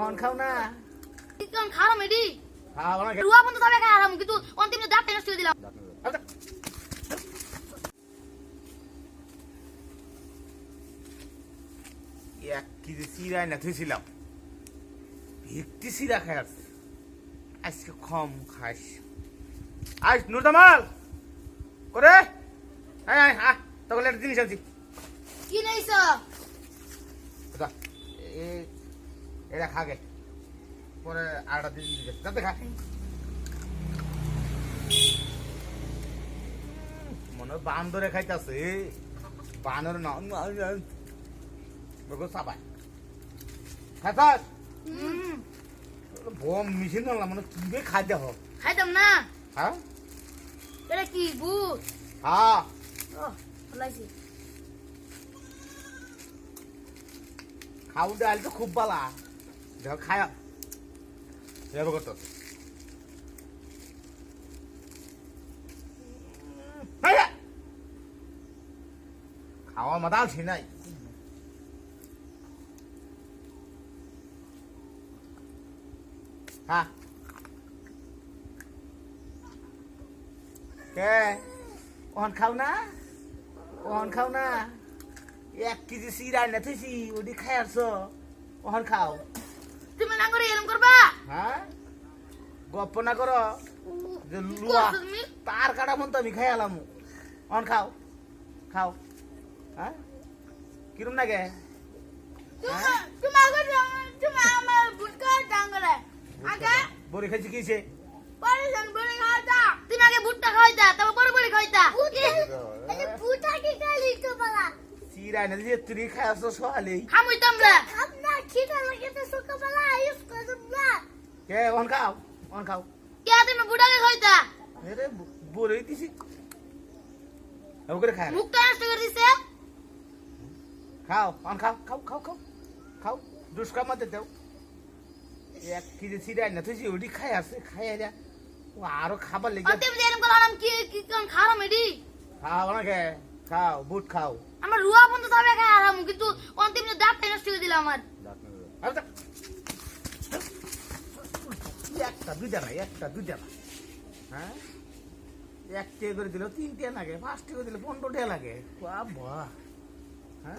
On খাও না? কোন খাও না রুয়া বন্ধ তবে খাই আরাম কিন্তু অন্তিম দাঁত নষ্ট করে দিলাম। এক কেজি চিরাই না থুইছিলাম। ভিত্তি চিরা খাই আছে। আজকে কম খাস আজ নুরজামাল! করে! আয় আয় তখন একটা জিনিস আনছি। কি নেইছ দা, এ- এটা খাগে পরে আরেকটা দিন দিকে যাতে খা মনে হয় বান্দরে খাইতেছে। বানর না সাবাই খাইতাস বম মিশিন না মানে কিবে খাইতে হোক খাইতাম না। হ্যাঁ? এটা কি ভূত হ্যাঁ। ও লাইছি খাও ডাল তো খুব বালা। দেখো, খায়া। যাব কত? খাওয়া মাথা আছি নাই। ওহন খাও না? ওহন খাও না? এক কেজি সিরাই না থুইছি খাই আসছ ওহন খাও। তুমি না করে এরকম করবা? হ্যাঁ? গপ্প না করো। যে লুয়া তার কাটা মন তো আমি খাই আলাম অন খাও। খাও। হ্যাঁ? কিরম লাগে? তুমি তুমি আগে তুমি আমার ভূত করে ডাঙ্গলে আগে বড়ি খাইছি কিছে তুমি আগে ভুট্টা খাওয়াইতা তারপর পরে বলে খাওয়াইতা ভুট্টা কি খালি তো বলা সিরাই না যে তুই খাই আসছ সোয়ালি খামুইতাম না কে অন খাও অন খাও কে তুমি বুড়াকে খাওয়াইতা এরে বড়ি দিছি এমন করে খায় মুখটা নষ্ট করে দিছে খাও অন খাও খাও খাও খাও খাও দুষ্কা মতে দেও এক কেজি সিরাই না তুই ওটি খাই আসছে খাই আইরা ও আরও খাবার লেগে যে এরকম করলাম কি কি কোন খারাপ এডি খাও না কে খাও বুট খাও আমার রুয়া বন্ধ তবে খাই আরাম কিন্তু অন্তিম দাঁত নষ্ট করে দিলাম আমার। একটা, দুইটা না একটা, দুইটা না হ্যাঁ? একটা করে দিল, তিনটে লাগে, পাঁচটে করে দিলে, পনেরোটা লাগে। বাবা। হ্যাঁ?